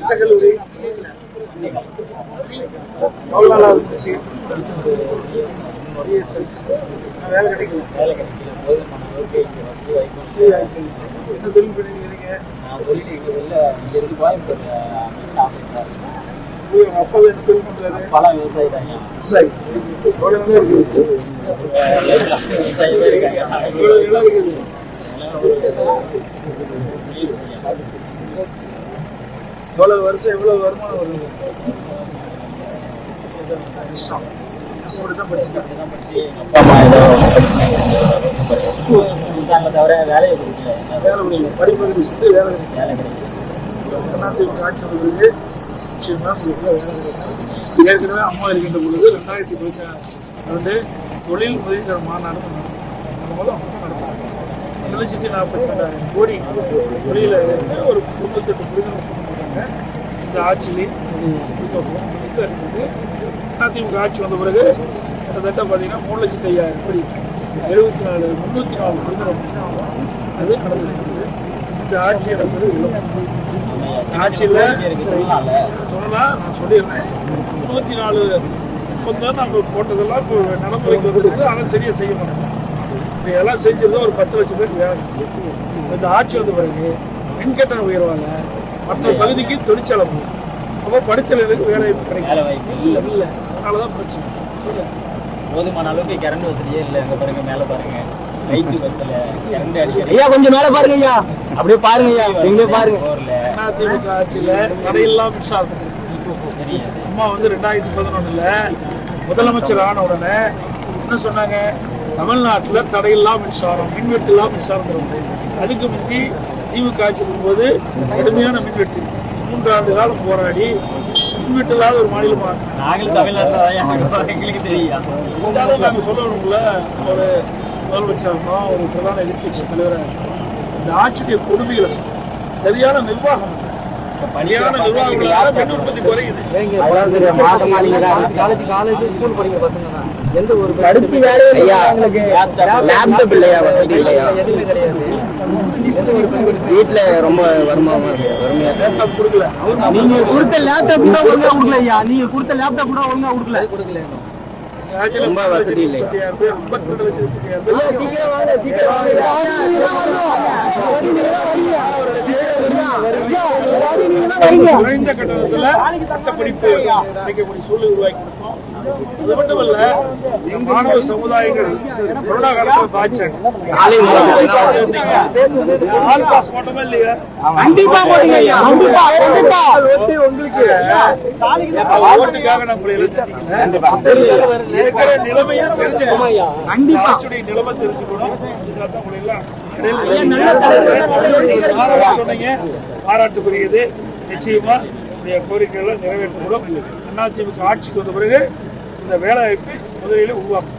எந்த கல்லூரி எவ்வளோ நாளாக இருந்துச்சு வேலை கிடைக்கல வேலை கிடைக்கல. என்ன தொழில் பண்ணிக்கிறீங்க நான் சொல்லிட்டு இங்கே வெளில இங்கே இருந்து கோயம்புத்தூர் அப்பா என்ன தொழில் பண்றாரு பல விவசாயி தாங்க விவசாயி எவ்வளோ இருக்குது விவசாயி தான் இருக்குது எவ்வளவு வருஷம் எவ்வளவு வருமானம் வருது? கஷ்டம் கஷ்டப்பட்டு தான் படிச்சுட்டாங்க அப்பா அம்மா ஏதோ தவிர வேலையை வேலை முடியல. படிப்பதற்கு சுற்றி வேலை கிடைக்கும் வேலை கிடைக்கல. அதிமுக ஆட்சி வந்ததுக்கு நிச்சயமா உங்களுக்கு வேலை கிடைக்கும் ஏற்கனவே அம்மா இருக்கின்ற பொழுது ரெண்டாயிரத்தி இருபத்தி ரெண்டு தொழில் முதலீட்டாளர் மாநாடு நடந்தது. அந்த போது அவங்க ஒரு லட்சத்தி நாற்பத்தி ரெண்டாயிரம் கோடி தொழில ஒரு தொண்ணூத்தெட்டு புரிதல் போட்டாங்க இந்த ஆட்சியிலே இருந்தது அதிமுக ஆட்சி வந்த பிறகு கிட்டத்தட்ட பார்த்தீங்கன்னா மூணு லட்சத்தி ஐயாயிரம் கோடி எழுபத்தி நாலு முந்நூற்றி நாலு புரிதல் அது நடந்துருக்குது இந்த ஆட்சி நடந்தது ஆட்சியில் சொல்லலாம் நான் சொல்லிடுறேன் முந்நூற்றி நாலு ஒப்பந்தம் நாங்கள் போட்டதெல்லாம் இப்போ நடைமுறைக்கு வந்துருக்கு அதை சரியாக செய்ய மாட்டோம் இப்போ இதெல்லாம் செஞ்சிருந்தா ஒரு பத்து லட்சம் பேருக்கு வேலை கிடைச்சு இந்த ஆட்சி வந்த பிறகு மின்கட்டணம் உயர்வாங்க மற்ற பகுதிக்கு தொழிற்சாலை போகும். அப்போ படித்தவர்களுக்கு வேலை வாய்ப்பு இல்லை. இல்லை. அதனால தான் பிரச்சனை. சொல்லுங்க போதுமான அளவுக்கு கரண்ட் வசதியே இல்லை. இங்க பாருங்க மேல பாருங்க. ஐயா கொஞ்சம் மேல பாருங்க ஐயா அப்படியே பாருங்க ஐயா எங்க பாருங்க. அதிமுக ஆட்சியில் தடையில்லாம் மின்சாரத்துக்கு தெரியாது. அம்மா வந்து ரெண்டாயிரத்தி பதினொன்னுல முதலமைச்சர் ஆன உடனே என்ன சொன்னாங்க? தமிழ்நாட்டுல தடையில்லா மின்சாரம் மின்வெட்டில்லா மின்சாரம் தரும் அதுக்கு முந்தி திமுக ஆட்சி இருக்கும்போது கடுமையான மின்வெட்டு. மூன்றாண்டு காலம் போராடி மின்வெட்டு இல்லாத ஒரு மாநிலமா? நாங்களும் தமிழ்நாட்டுல எங்களுக்கு தெரியும். இருந்தாலும் நாங்க சொல்லணும்ல ஒரு முதலமைச்சர் இருக்கோம், ஒரு பிரதான எதிர்க்கட்சி தலைவராக. இந்த ஆட்சியுடைய கொடுமைகளை. சரியான நிர்வாகம். சரியான நிர்வாகங்களால மின் உற்பத்தி குறையுது. காலேஜ் ஸ்கூல் படிக்கிற பசங்க தான். எந்த ஒரு படிச்சு வேலையை ஐயா லேப்டாப் இல்லையா வசதி இல்லையா எதுவுமே கிடையாது வீட்டுல ரொம்ப வருமானமா இருக்கு வறுமையா லேப்டாப் கொடுக்கல நீங்க கொடுத்த லேப்டாப் கூட ஒழுங்கா கொடுக்கல ஐயா நீங்க கொடுத்த லேப்டாப் கூட ஒழுங்கா கொடுக்கல கொடுக்கல ரொம்ப வசதி இல்லை. குறைந்த கட்டணத்துல பட்டப்படிப்பு கிடைக்கக்கூடிய சூழ்நிலை உருவாக்கி கொடுத்தோம் அது மட்டுமல்ல மாணவ சமுதாயங்கள் கொரோனா காலத்தில் பாய்ச்சாங்க ஆல் பாஸ் போட்டோமா இல்லையா? உங்களுக்கு ஓட்டுக்காக நம்மளை எழுதிட்டீங்களே இருக்கிற நிலைமையை தெரிஞ்சுக்கணும் நிலைமை தெரிஞ்சுக்கணும். தான் உங்களை எல்லாம் பாராட்டுக்குரியது. நிச்சயமா உடைய கோரிக்கைகளை நிறைவேற்றப்படும் அதிமுக ஆட்சிக்கு வந்த பிறகு இந்த வேலை வாய்ப்பு முதலில் உருவாக்கும்